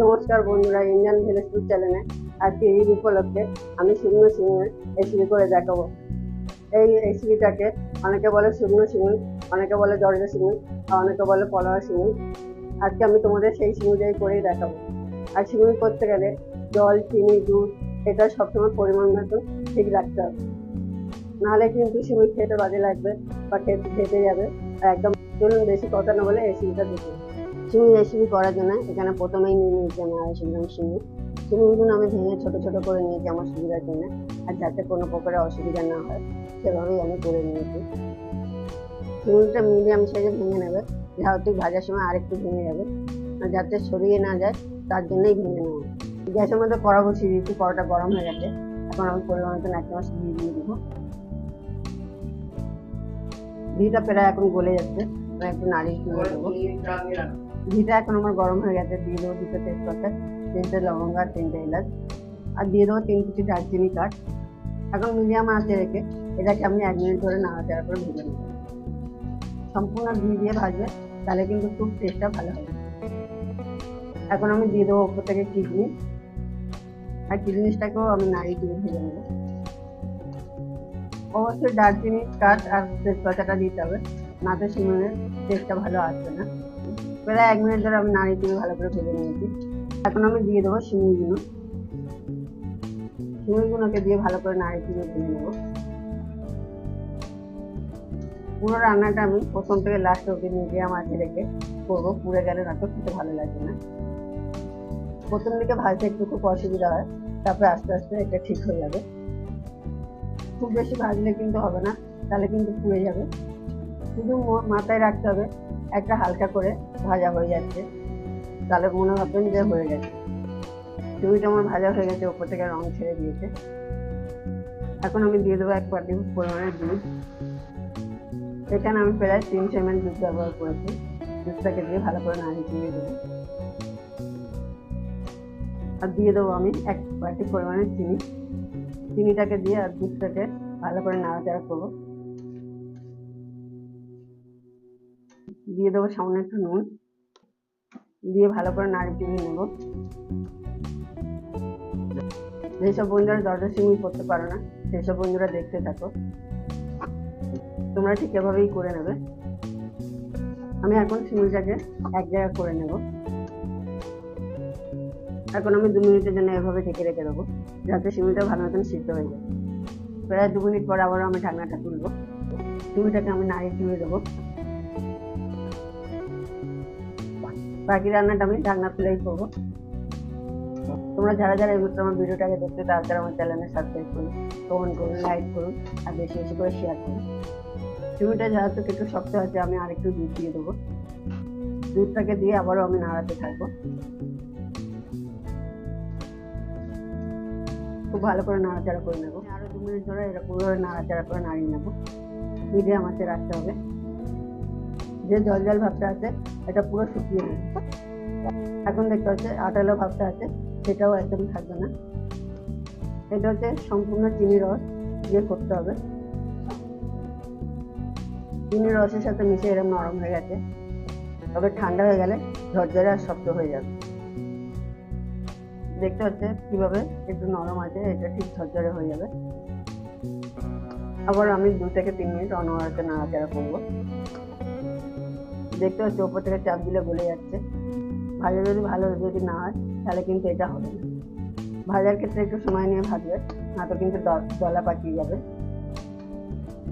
নমস্কার বন্ধুরা, Indian village food চ্যানেলে আজকে ঈদ উপলক্ষে আমি শুকনো সিমের রেসিপি করে দেখাবো। এই রেসিপিটাকে অনেকে বলে শুকনো সিমুই অনেকে বলে দরজা সিমুই আর অনেকে বলে পলোয়া সিমুই আজকে আমি তোমাদের সেই সিমুইটাই করেই দেখাবো। আর সিমুই করতে গেলে জল, চিনি, দুধ, এটা সবসময় পরিমাণ মতো ঠিক রাখতে হবে। নাহলে কিন্তু সিমুই খেতে বাজে লাগবে বা খেতে খেতে যাবে। আর একদম চলুন বেশি কথা না বলে রেসিপিটা দেখুন চিনি রেসিপি করার জন্য এখানে প্রথমেই নিয়ে নিয়েছি আমি আড়াইশো গ্রাম চিনি চিনিগুলো আমি ভেঙে ছোট ছোট করে নিয়েছি আমার সুবিধার জন্য। আর যাতে কোনো প্রকারের অসুবিধা না হয়, সেভাবেই আমি করে নিয়েছি। চিনিটা মিডিয়াম সাইজে ভেঙে নেবে। যেহেতু ভাজার সময় আরেকটু ভেঙে যাবে। আর যাতে সরিয়ে না যায়, তার জন্যই ভেঙে নেওয়া গ্যাসের মধ্যে কড়া বসিয়ে দিয়েছি, কড়াটা গরম হয়ে গেছে। এখন আমি পরিমাণ মতন এক চামচ ঘি দিয়ে দেবো। ঘিটা প্রায় এখন গলে যাচ্ছে। একটু নাড়িয়ে দিয়ে দেবো। ঘিটা এখন আমার গরম হয়ে গেছে, দিয়ে দেবো দুটো তেজপাতা, তিনটে লবঙ্গ আর তিনটে এলাচ, আর দিয়ে দেবো তিন কুচি দারচিনি কাঠ। এখন মিডিয়াম আঁচে রেখে এটাকে আপনি এক মিনিট ধরে নাড়াচাড়া করে ভেজে নেবেন সম্পূর্ণ ঘি দিয়ে ভাজবে তাহলে কিন্তু খুব টেস্টটা ভালো হবে। এখন আমি দিয়ে দেবো ওপর থেকে কিডনি। আর কিডনিসটাকেও আমি নাড়িয়ে দিয়ে ভেজে নেব। অবশ্যই দারচিনি, কাঠ আর তেজপাতাটা দিতে হবে, না তো সিমের টেস্টটা ভালো আসবে না। প্রায় এক মিনিট ধরে আমি নাড়িয়ে দিয়ে ভালো করে ভেজে নিয়েছি। এখন আমি দিয়ে দেবো শিমুইগুলো শিমুইগুলোকে দিয়ে ভালো করে নাড়িয়ে দিয়ে ভেজে নেব। পুরো রান্নাটা আমি প্রথম থেকে লাস্ট অব্দি মিডিয়াম আঁচে রেখে করব। পুড়ে গেলে না তো খেতে ভালো লাগবে না। প্রথম দিকে ভাজতে একটু খুব অসুবিধা হয়, তারপরে আস্তে আস্তে এটা ঠিক হয়ে যাবে। খুব বেশি ভাজলে কিন্তু হবে না, তাহলে কিন্তু পুড়ে যাবে। শুধু মাথায় রাখতে হবে একটা হালকা করে ভাজা হয়ে যাচ্ছে। তাহলে মনে ভাববেন যে হয়ে গেছে। চুইটা আমার ভাজা হয়ে গেছে, ওপর থেকে রং ছেড়ে দিয়েছে। এখন আমি দিয়ে দেবো এক পাটি পরিমাণের দুধ। এখানে আমি প্রায় তিনশো এমএল দুধ ব্যবহার করেছি। দুধটাকে দিয়ে ভালো করে নাড়িয়ে দিয়ে দেবো। আর দিয়ে দেবো আমি এক বাটি পরিমাণের চিনি। চিনিটাকে দিয়ে আর দুধটাকে ভালো করে নাড়াচাড়া করব। দিয়ে দেবো সামান্য একটু নুন। দিয়ে ভালো করে নাড়ি চিনি নেব। যেসব বন্ধুরা দরজা সিমি করতে পারো না, সেসব বন্ধুরা দেখতে থাকো। তোমরা ঠিক এভাবেই করে নেবে। আমি এখন সিমিটাকে এক জায়গায় করে নেব। এখন আমি দু মিনিটের জন্য এভাবে ঢেকে রেখে দেবো, যাতে সিমিটা ভালো মতন সিদ্ধ হয়ে যায়। প্রায় দু মিনিট পর আবারও আমি ঢাকনাটা তুলবো। সিমিটাকে আমি নাড়িয়ে চুড়ে দেবো। বাকি রান্নাটা আমি ঢাকনা খুলেই করব। তোমরা যারা যারা মুহূর্তে আমার ভিডিওটাকে দেখতে তারা তারা আমার চ্যানেলে সাবস্ক্রাইব করুন কমেন্ট করুন লাইক করুন, আর বেশি বেশি করে শেয়ার করুন। চিমিটা যেহেতু একটু শক্ত আছে, আমি আরেকটু দুধ দিয়ে দেবো। দুধটাকে দিয়ে আবারও আমি নাড়াতে থাকব। খুব ভালো করে নাড়াচাড়া করে নেব। আরও দু মিনিট ধরে এরকম নাড়াচাড়া করে নাড়িয়ে নেব। মিডিয়াম আঁচে রাখতে হবে। যে জল জল ভাবটা আছে, এটা পুরো শুকিয়ে নেবে এখন দেখতে হচ্ছে আটালো ভাবটা আছে, সেটাও একদম থাকবে না। এটা হচ্ছে সম্পূর্ণ চিনি রস দিয়ে করতে হবে। চিনি রসের সাথে মিশে এরকম নরম হয়ে গেছে। তবে ঠান্ডা হয়ে গেলে ঝরঝরে আর শক্ত হয়ে যাবে। দেখতে হচ্ছে কীভাবে একটু নরম আছে, এটা ঠিক ঝরঝরে হয়ে যাবে। আবার আমি দু থেকে তিন মিনিট অনবরত নাড়াচাড়া করব। দেখতে পাচ্ছি ওপর থেকে চাপ দিলে গলে যাচ্ছে। ভাজা যদি ভালো যদি না হয়, তাহলে কিন্তু এটা হবে না। ভাজার ক্ষেত্রে একটু সময় নিয়ে ভাজবে না তো কিন্তু দলা পাকিয়ে যাবে।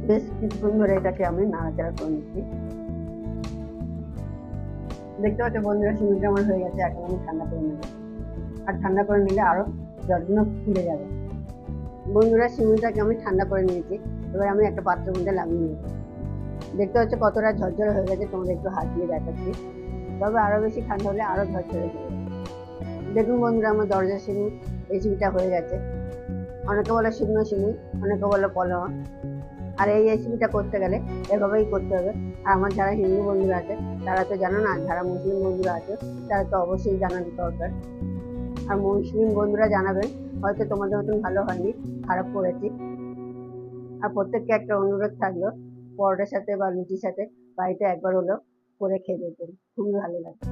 বেশ কিছুক্ষণ ধরে এটাকে আমি নাড়াচাড়া করে নিচ্ছি। দেখতে পাচ্ছি বন্ধুরা, সিমেন্টটা আমার হয়ে গেছে, এখন আমি ঠান্ডা করে নেব। আর ঠান্ডা করে নিলে আরও জলগুলো ফুলে যাবে। বন্ধুরা, সিমেন্টটাকে আমি ঠান্ডা করে নিয়েছি। এবার আমি একটা পাত্রের মধ্যে লাগিয়ে নেব। দেখতে হচ্ছে কতটা ঝরঝরে হয়ে গেছে, তোমাদের একটু হাত দিয়ে দেখাচ্ছি। তবে আরও বেশি ঠান্ডা হলে আরও ঝরঝরে হয়ে দেখুন বন্ধুরা, আমার দরজা সিমি রেসিপিটা হয়ে গেছে। অনেকে বলে শুকনো সিমি অনেকে বলে পলোয়া আর এই রেসিপিটা করতে গেলে এভাবেই করতে হবে। আর আমার যারা হিন্দু বন্ধুরা আছে, তারা তো জানো না, যারা মুসলিম বন্ধুরা আছে, তারা তো অবশ্যই জানার দরকার। আর মুসলিম বন্ধুরা জানাবেন, হয়তো তোমাদের মতন ভালো হয়নি, খারাপ করেছি। আর প্রত্যেককে একটা অনুরোধ থাকল পরোটার সাথে বা লুচির সাথে বাড়িতে একবার হলেও করে খেয়ে দেখবেন। খুবই ভালো লাগে।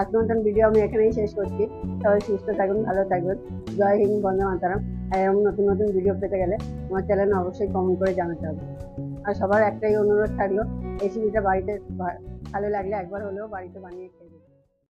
আজকের মতন ভিডিও আমি এখানেই শেষ করছি। সবাই সুস্থ থাকুন, ভালো থাকবেন জয় হিন্দ, বন্দে মাতারাম। এরকম নতুন নতুন ভিডিও পেতে গেলে আমার চ্যানেলে অবশ্যই কমেন্ট করে জানাতে হবে। আর সবার একটাই অনুরোধ থাকল রেসিপিটা বাড়িতে ভালো লাগলে একবার হলেও বাড়িতে বানিয়ে খেয়ে